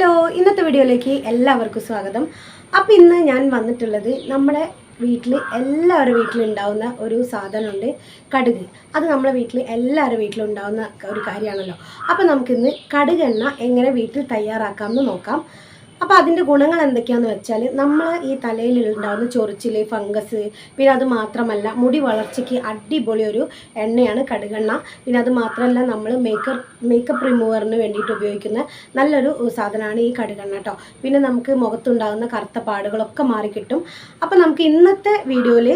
Hello ഇന്നത്തെ വീഡിയോയിലേക്ക് എല്ലാവർക്കും സ്വാഗതം. അപ്പം ഇന്ന് ഞാൻ വന്നിട്ടുള്ളത് നമ്മുടെ വീട്ടിൽ എല്ലാവരുടെ വീട്ടിലുണ്ടാവുന്ന ഒരു സാധനമുണ്ട് കടുക്. അത് നമ്മുടെ വീട്ടിൽ എല്ലാവരുടെ വീട്ടിലും ഉണ്ടാവുന്ന ഒരു കാര്യമാണല്ലോ. അപ്പം നമുക്കിന്ന് കടുകെണ്ണ എങ്ങനെ വീട്ടിൽ തയ്യാറാക്കാമെന്ന് നോക്കാം. അപ്പോൾ അതിന്റെ ഗുണങ്ങൾ എന്തൊക്കെയാണെന്ന് വെച്ചാൽ നമ്മൾ ഈ തലയിൽ ഉണ്ടാകുന്ന ചൊറിച്ചിൽ ഫംഗസ് പിന്നെ അത് മാത്രമല്ല മുടി വളർച്ചയ്ക്ക് അടിപൊളി ഒരു എണ്ണയാണ് കടുകെണ്ണ. പിന്നെ അത് മാത്രമല്ല നമ്മൾ മേക്കപ്പ് മേക്കപ്പ് റിമൂവറിന് വേണ്ടിയിട്ട് ഉപയോഗിക്കുന്ന നല്ലൊരു സാധനമാണ് ഈ കടുകെണ്ണ കേട്ടോ പിന്നെ നമുക്ക് മുഖത്തുണ്ടാകുന്ന കറുത്ത പാടുകളൊക്കെ മാറിക്കിട്ടും അപ്പോൾ നമുക്ക് ഇന്നത്തെ വീഡിയോയിൽ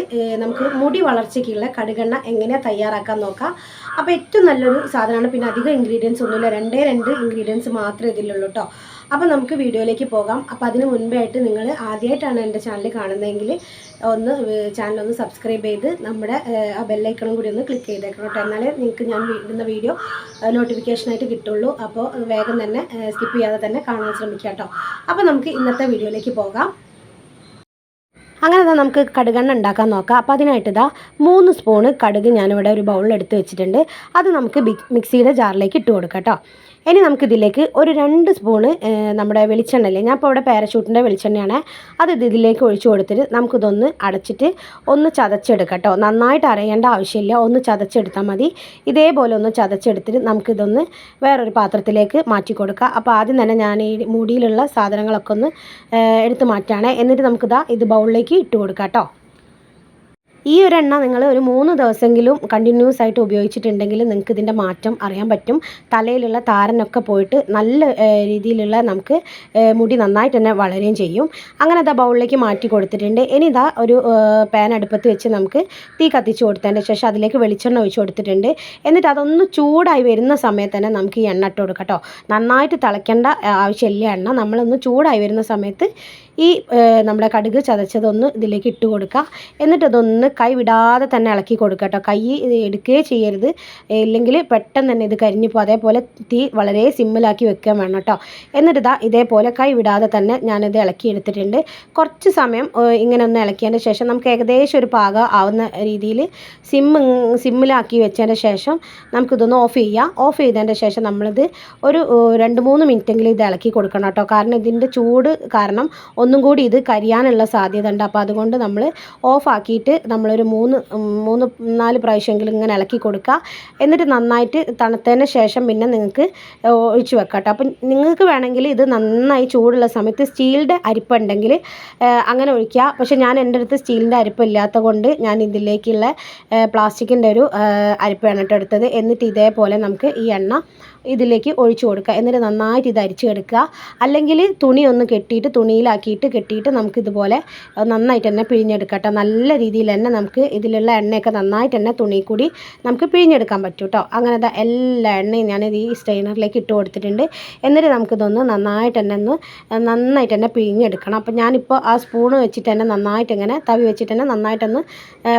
നമുക്ക് മുടി വളർച്ചയ്ക്കുള്ള കടുകെണ്ണ എങ്ങനെ തയ്യാറാക്കാൻ നോക്കാം. അപ്പോൾ ഏറ്റവും നല്ലൊരു സാധനമാണ് പിന്നെ അധികം ഇൻഗ്രീഡിയൻസ് ഒന്നുമില്ല. രണ്ടേ രണ്ട് ഇൻഗ്രീഡിയൻസ് മാത്രമേ ഇതിലുള്ളൂ കേട്ടോ അപ്പോൾ നമുക്ക് വീഡിയോയിലേക്ക് പോകാം. അപ്പോൾ അതിന് മുൻപായിട്ട് നിങ്ങൾ ആദ്യമായിട്ടാണ് എന്റെ ചാനൽ കാണുന്നതെങ്കിൽ ഒന്ന് ചാനലൊന്ന് സബ്സ്ക്രൈബ് ചെയ്ത് നമ്മുടെ ആ ബെല്ലൈക്കണും കൂടി ഒന്ന് ക്ലിക്ക് ചെയ്തേക്കണം കേട്ടോ എന്നാലേ നിങ്ങൾക്ക് ഞാൻ ഇടുന്ന വീഡിയോ നോട്ടിഫിക്കേഷനായിട്ട് കിട്ടുള്ളൂ. അപ്പോൾ വേഗം തന്നെ സ്കിപ്പ് ചെയ്യാതെ തന്നെ കാണാൻ ശ്രമിക്കാം കേട്ടോ അപ്പോൾ നമുക്ക് ഇന്നത്തെ വീഡിയോയിലേക്ക് പോകാം. അങ്ങനെ ദാ നമുക്ക് കടുകെണ്ണ ഉണ്ടാക്കാൻ നോക്കാം. അപ്പോൾ അതിനായിട്ട് ഇതാ മൂന്ന് സ്പൂണ് കടുക് ഞാനിവിടെ ഒരു ബൗളിൽ എടുത്ത് വെച്ചിട്ടുണ്ട്. അത് നമുക്ക് മിക്സിയുടെ ജാറിലേക്ക് ഇട്ട് കൊടുക്കാം കേട്ടോ ഇനി നമുക്കിതിലേക്ക് ഒരു രണ്ട് സ്പൂണ് നമ്മുടെ വെളിച്ചെണ്ണ ഇല്ലേ? ഞാൻ ഇപ്പോൾ ഇവിടെ പാരഷൂട്ടിന്റെ വെളിച്ചെണ്ണയാണ്. അത് ഇതിലേക്ക് ഒഴിച്ചു കൊടുത്തിട്ട് നമുക്കിതൊന്ന് അടച്ചിട്ട് ഒന്ന് ചതച്ചെടുക്കാം കേട്ടോ നന്നായിട്ട് അരയേണ്ട ആവശ്യമില്ല. ഒന്ന് ചതച്ചെടുത്താൽ മതി. ഇതേപോലെ ഒന്ന് ചതച്ചെടുത്തിട്ട് നമുക്കിതൊന്ന് വേറൊരു പാത്രത്തിലേക്ക് മാറ്റി കൊടുക്കാം. അപ്പോൾ ആദ്യം തന്നെ ഞാൻ ഈ മുടിയിലുള്ള സാധനങ്ങളൊക്കെ ഒന്ന് എടുത്ത് മാറ്റുകയാണ്. എന്നിട്ട് നമുക്കിതാ ഇത് ബൗളിലേക്ക് ഇട്ട് കൊടുക്കാം കേട്ടോ ഈ ഒരു എണ്ണ നിങ്ങൾ ഒരു മൂന്ന് ദിവസമെങ്കിലും കണ്ടിന്യൂസ് ആയിട്ട് ഉപയോഗിച്ചിട്ടുണ്ടെങ്കിൽ നിങ്ങൾക്ക് ഇതിന്റെ മാറ്റം അറിയാൻ പറ്റും. തലയിലുള്ള താരനൊക്കെ പോയിട്ട് നല്ല രീതിയിലുള്ള നമുക്ക് മുടി നന്നായിട്ട് തന്നെ വളരുകയും ചെയ്യും. അങ്ങനെ ഇതാ ബൗളിലേക്ക് മാറ്റി കൊടുത്തിട്ടുണ്ട്. ഇനി ഇതാ ഒരു പാൻ അടുപ്പത്ത് വെച്ച് നമുക്ക് തീ കത്തിച്ച് കൊടുത്തതിന്റെ ശേഷം അതിലേക്ക് വെളിച്ചെണ്ണ ഒഴിച്ച് കൊടുത്തിട്ടുണ്ട്. എന്നിട്ട് അതൊന്ന് ചൂടായി വരുന്ന സമയത്ത് തന്നെ നമുക്ക് ഈ എണ്ണ ഇട്ട് കൊടുക്കാം കേട്ടോ. നന്നായിട്ട് തിളയ്ക്കേണ്ട ആവശ്യമില്ല എണ്ണ. നമ്മളൊന്ന് ചൂടായി വരുന്ന സമയത്ത് ഈ നമ്മുടെ കടുക് ചതച്ചതൊന്ന് ഇതിലേക്ക് ഇട്ട് കൊടുക്കുക. എന്നിട്ട് അതൊന്ന് കൈ വിടാതെ തന്നെ ഇളക്കി കൊടുക്കുക കേട്ടോ. കൈ എടുക്കുകയേ ചെയ്യരുത്. ഇല്ലെങ്കിൽ പെട്ടെന്ന് തന്നെ ഇത് കരിഞ്ഞു പോകും. അതേപോലെ തീ വളരെ സിമ്മിലാക്കി വെക്കാൻ വേണം കേട്ടോ. എന്നിട്ട് ഇതാ ഇതേപോലെ കൈ വിടാതെ തന്നെ ഞാനിത് ഇളക്കി എടുത്തിട്ടുണ്ട്. കുറച്ച് സമയം ഇങ്ങനെ ഒന്ന് ഇളക്കിയതിന്റെ ശേഷം നമുക്ക് ഏകദേശം ഒരു പാകം ആവുന്ന രീതിയിൽ സിമ്മ് സിമ്മിലാക്കി വെച്ചതിന്റെ ശേഷം നമുക്കിതൊന്ന് ഓഫ് ചെയ്യാം. ഓഫ് ചെയ്തതിന്റെ ശേഷം നമ്മളിത് ഒരു രണ്ട് മൂന്ന് മിനിറ്റെങ്കിലും ഇത് ഇളക്കി കൊടുക്കണം കേട്ടോ. കാരണം ഇതിന്റെ ചൂട് കാരണം ഒന്നും കൂടി ഇത് കരിയാനുള്ള സാധ്യത ഉണ്ട് അപ്പോൾ അതുകൊണ്ട് നമ്മൾ ഓഫാക്കിയിട്ട് നമ്മളൊരു മൂന്ന് മൂന്ന് നാല് പ്രാവശ്യമെങ്കിലും ഇങ്ങനെ ഇളക്കി കൊടുക്കുക എന്നിട്ട് നന്നായിട്ട് തണുത്തതിന് ശേഷം പിന്നെ നിങ്ങൾക്ക് ഒഴിച്ച് വെക്കാം കേട്ടോ അപ്പം നിങ്ങൾക്ക് വേണമെങ്കിൽ ഇത് നന്നായി ചൂടുള്ള സമയത്ത് സ്റ്റീലിന്റെ അരിപ്പുണ്ടെങ്കിൽ അങ്ങനെ ഒഴിക്കുക പക്ഷേ ഞാൻ എന്റെ അടുത്ത് സ്റ്റീലിന്റെ അരിപ്പ് ഇല്ലാത്ത കൊണ്ട് ഞാൻ ഇതിലേക്കുള്ള പ്ലാസ്റ്റിക്കിന്റെ ഒരു അരിപ്പാണ് കേട്ടോ എടുത്തത്. എന്നിട്ട് ഇതേപോലെ നമുക്ക് ഈ എണ്ണ ഇതിലേക്ക് ഒഴിച്ചു കൊടുക്കുക. എന്നിട്ട് നന്നായിട്ട് ഇത് അരിച്ചെടുക്കുക അല്ലെങ്കിൽ തുണി ഒന്ന് കെട്ടിയിട്ട് തുണിയിലാക്കിയിട്ട് കെട്ടിയിട്ട് നമുക്കിതുപോലെ നന്നായിട്ട് തന്നെ പിഴിഞ്ഞെടുക്കാം കേട്ടോ. നല്ല രീതിയിൽ തന്നെ നമുക്ക് ഇതിലുള്ള എണ്ണയൊക്കെ നന്നായിട്ട് തന്നെ തുണി കൂടി നമുക്ക് പിഴിഞ്ഞെടുക്കാൻ പറ്റും കേട്ടോ. അങ്ങനെ എല്ലാ എണ്ണയും ഞാൻ ഈ സ്ട്രെയിനറിലേക്ക് ഇട്ട് കൊടുത്തിട്ടുണ്ട്. എന്നിട്ട് നമുക്കിതൊന്ന് നന്നായിട്ട് തന്നെ ഒന്ന് നന്നായിട്ട് തന്നെ പിഴിഞ്ഞെടുക്കണം. അപ്പോൾ ഞാനിപ്പോൾ ആ സ്പൂണ് വെച്ചിട്ട് തന്നെ നന്നായിട്ട് ഇങ്ങനെ തവി വെച്ചിട്ട് തന്നെ നന്നായിട്ടൊന്ന്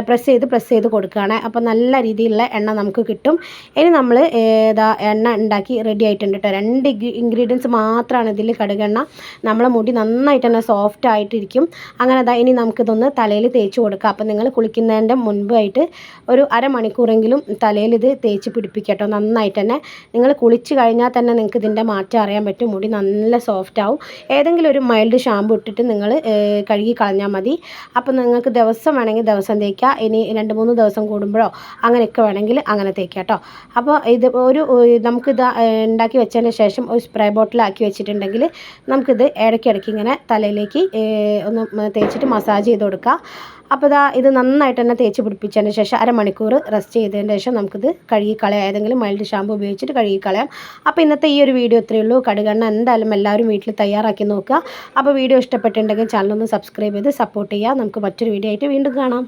പ്രസ് ചെയ്ത് പ്രസ് ചെയ്ത് കൊടുക്കുകയാണ്. അപ്പോൾ നല്ല രീതിയിലുള്ള എണ്ണ നമുക്ക് കിട്ടും. ഇനി നമ്മൾ ഏതാ എണ്ണ ഉണ്ടാക്കി റെഡി ആയിട്ടുണ്ട് കേട്ടോ രണ്ട് ഇൻഗ്രീഡിയൻസ് മാത്രമാണ് ഇതിൽ കടുകെണ്ണ. നമ്മളെ മുടി നന്നായിട്ട് തന്നെ സോഫ്റ്റ് ആയിട്ടിരിക്കും. അങ്ങനെ അതാ ഇനി നമുക്കിതൊന്ന് തലയിൽ തേച്ച് കൊടുക്കാം. അപ്പം നിങ്ങൾ കുളിക്കുന്നതിന്റെ മുൻപായിട്ട് ഒരു അരമണിക്കൂറെങ്കിലും തലയിൽ ഇത് തേച്ച് പിടിപ്പിക്കട്ടോ. കേട്ടോ നന്നായിട്ട് തന്നെ. നിങ്ങൾ കുളിച്ച് കഴിഞ്ഞാൽ തന്നെ നിങ്ങൾക്ക് ഇതിന്റെ മാറ്റം അറിയാൻ പറ്റും. മുടി നല്ല സോഫ്റ്റ് ആവും. ഏതെങ്കിലും ഒരു മൈൽഡ് ഷാമ്പു ഇട്ടിട്ട് നിങ്ങൾ കഴുകി കളഞ്ഞാൽ മതി. അപ്പം നിങ്ങൾക്ക് ദിവസം വേണമെങ്കിൽ ദിവസം തേക്കുക ഇനി രണ്ട് മൂന്ന് ദിവസം കൂടുമ്പോഴോ അങ്ങനെയൊക്കെ വേണമെങ്കിൽ അങ്ങനെ തേക്കുക കേട്ടോ അപ്പോൾ ഇത് ഒരു നമുക്കിത് ഉണ്ടാക്കി വെച്ചതിന് ശേഷം ഒരു സ്പ്രേ ബോട്ടിലാക്കി വെച്ചിട്ടുണ്ടെങ്കിൽ നമുക്കിത് ഇടയ്ക്കിടയ്ക്ക് ഇങ്ങനെ തലയിലേക്ക് ഒന്ന് തേച്ചിട്ട് മസാജ് ചെയ്ത് കൊടുക്കുക. അപ്പോൾ ഇതാ ഇത് നന്നായിട്ട് തന്നെ തേച്ച് പിടിപ്പിച്ചതിന് ശേഷം അരമണിക്കൂർ റെസ്റ്റ് ചെയ്തതിന് ശേഷം നമുക്കിത് കഴുകിക്കളയാം. ഏതെങ്കിലും മൈൽഡ് ഷാമ്പു ഉപയോഗിച്ചിട്ട് കഴുകിക്കളയാം. അപ്പോൾ ഇന്നത്തെ ഈ ഒരു വീഡിയോ ഇത്രയേ ഉള്ളൂ. കടുകെണ്ണ എന്തായാലും എല്ലാവരും വീട്ടിൽ തയ്യാറാക്കി നോക്കുക. അപ്പോൾ വീഡിയോ ഇഷ്ടപ്പെട്ടിട്ടുണ്ടെങ്കിൽ ചാനലൊന്ന് സബ്സ്ക്രൈബ് ചെയ്ത് സപ്പോർട്ട് ചെയ്യുക. നമുക്ക് മറ്റൊരു വീഡിയോ ആയിട്ട് വീണ്ടും കാണാം.